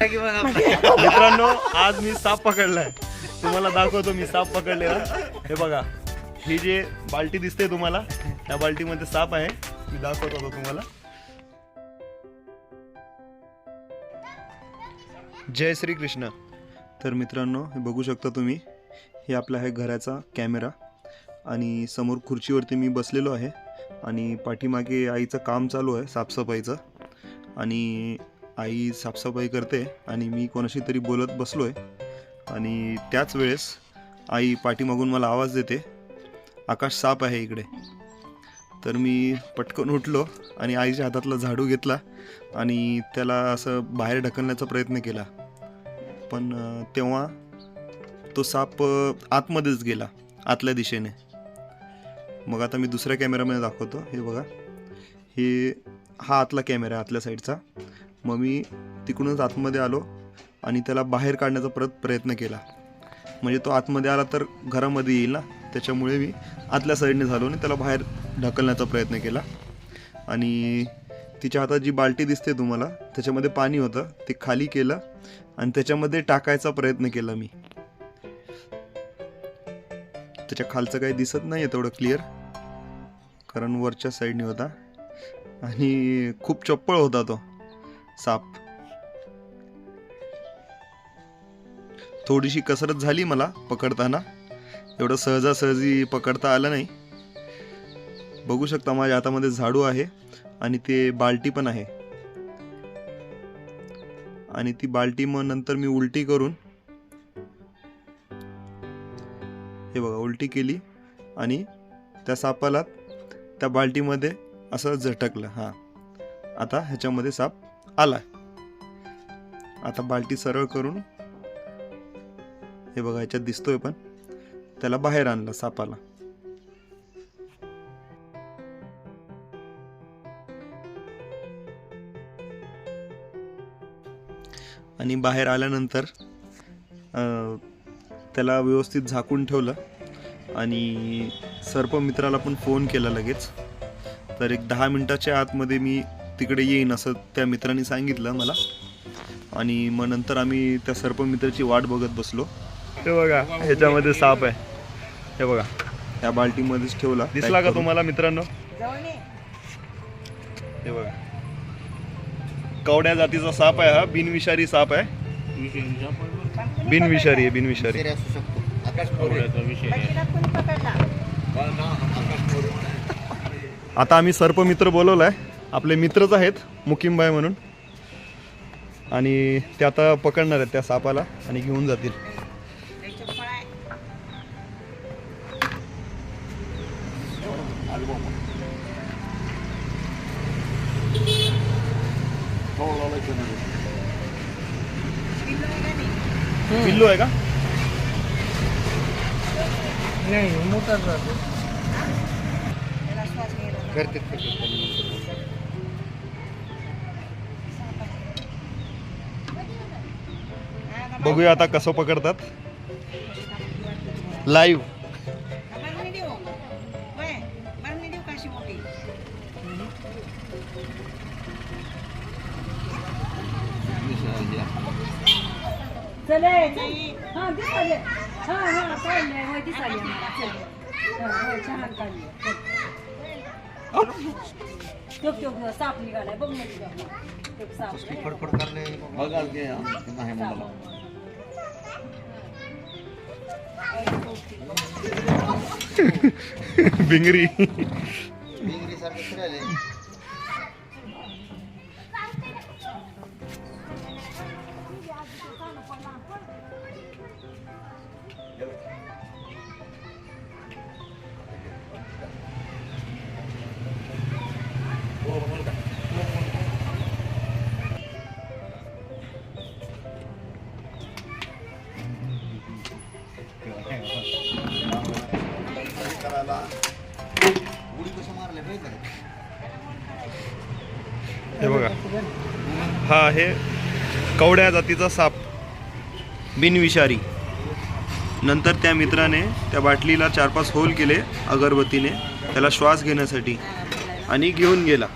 मित्रांनो आज मी साप पकडलाय. तुम्हाला दाखवतो मी साप पकडलेला हे बघा ही जे बाल्टी दिसते तुम्हाला त्या बाल्टीमध्ये साप आहे. मी दाखवत होतो तुम्हाला. जय श्री कृष्ण तर मित्रांनो हे बघू शकता तुम्ही हे आपला आहे घराचा कॅमेरा. आणि समोर खुर्चीवरती मी बसलेलो आहे. आणि पाठीमागे आईचं काम चालू आहे साफसफाईचं. आणि आई साफसफाई करते आणि मी कोणाशी तरी बोलत बसलो आहे आणि त्याच वेळेस आई पाठीमागून मला आवाज देते आकाश साप आहे इकडे. तर मी पटकन उठलो आणि आईच्या हातातला झाडू घेतला आणि त्याला असं बाहेर ढकलण्याचा प्रयत्न केला. पण तेव्हा तो साप आतमध्येच गेला आतल्या दिशेने. मग आता मी दुसऱ्या कॅमेरामध्ये दाखवतो. हे बघा. हे हा आतला कॅमेरा आहे आतल्या साईडचा. मग मी तिकडूनच आतमध्ये आलो आणि त्याला बाहेर काढण्याचा परत प्रयत्न केला. म्हणजे तो आतमध्ये आला तर घरामध्ये येईल ना? त्याच्यामुळे मी आतल्या साईडने झालो आणि त्याला बाहेर ढकलण्याचा प्रयत्न केला. आणि तिच्या हातात जी बाल्टी दिसते तुम्हाला त्याच्यामध्ये पाणी होतं ते खाली केलं आणि त्याच्यामध्ये टाकायचा प्रयत्न केला मी. त्याच्या खालचं काही दिसत नाही आहे तेवढं क्लिअर कारण वरच्या साईडने होता. आणि खूप चप्पळ होता तो. साप. थोडीशी कसरत झाली मला पकडताना. एवढं सहजासहजी पकडता आलं नाही. बघू शकता माझ्या हातामध्ये झाडू आहे आणि ते बाल्टी पण आहे. आणि ती बाल्टी मग नंतर मी उलटी करून हे बघा उलटी केली आणि त्या सापाला त्या बाल्टीमध्ये असं झटकलं. हां. आता ह्याच्यामध्ये साप आला आता बाल्टी सरळ करून हे बघा याच्यात दिसतोय पण. त्याला बाहेर आणलं सापाला. आणि बाहेर आल्यानंतर त्याला व्यवस्थित झाकून ठेवलं आणि सर्पमित्राला पण फोन केला लगेच. तर एक दहा मिनटाच्या आतमध्ये मी तिकडे येईन असं त्या मित्राने सांगितलं मला. आणि मग नंतर आम्ही त्या सर्पमित्राची वाट बघत बसलो. हे बघा ह्याच्यामध्ये साप आहे. हे बघा. त्या बाल्टीमध्येच ठेवला. दिसला का तुम्हाला मित्रांनो? हे बघा. कवड्या जातीचा साप आहे हा बिनविषारी साप आहे. बिनविषारी आहे बिनविषारी. आता आम्ही सर्पमित्र बोलवलाय. आपले मित्रच आहेत मुकिमबाई म्हणून. आणि ते आता पकडणार आहेत त्या सापाला आणि घेऊन जातील. पिल्लू आहे का? नाही मोठा राहतो. बघूया आता कसं पकडतात. लाईव्ह बरणी देऊ होय बरणी देऊ काशी मोठी चले. हा दिसाले हा हा काढले हे बघा. हा आहे कवड्या जातीचा साप. बिनविषारी नंतर त्या मित्राने त्या बाटलीला चार पाच होल केले अगरबत्तीने. त्याला श्वास घेण्यासाठी आणि घेऊन गेला.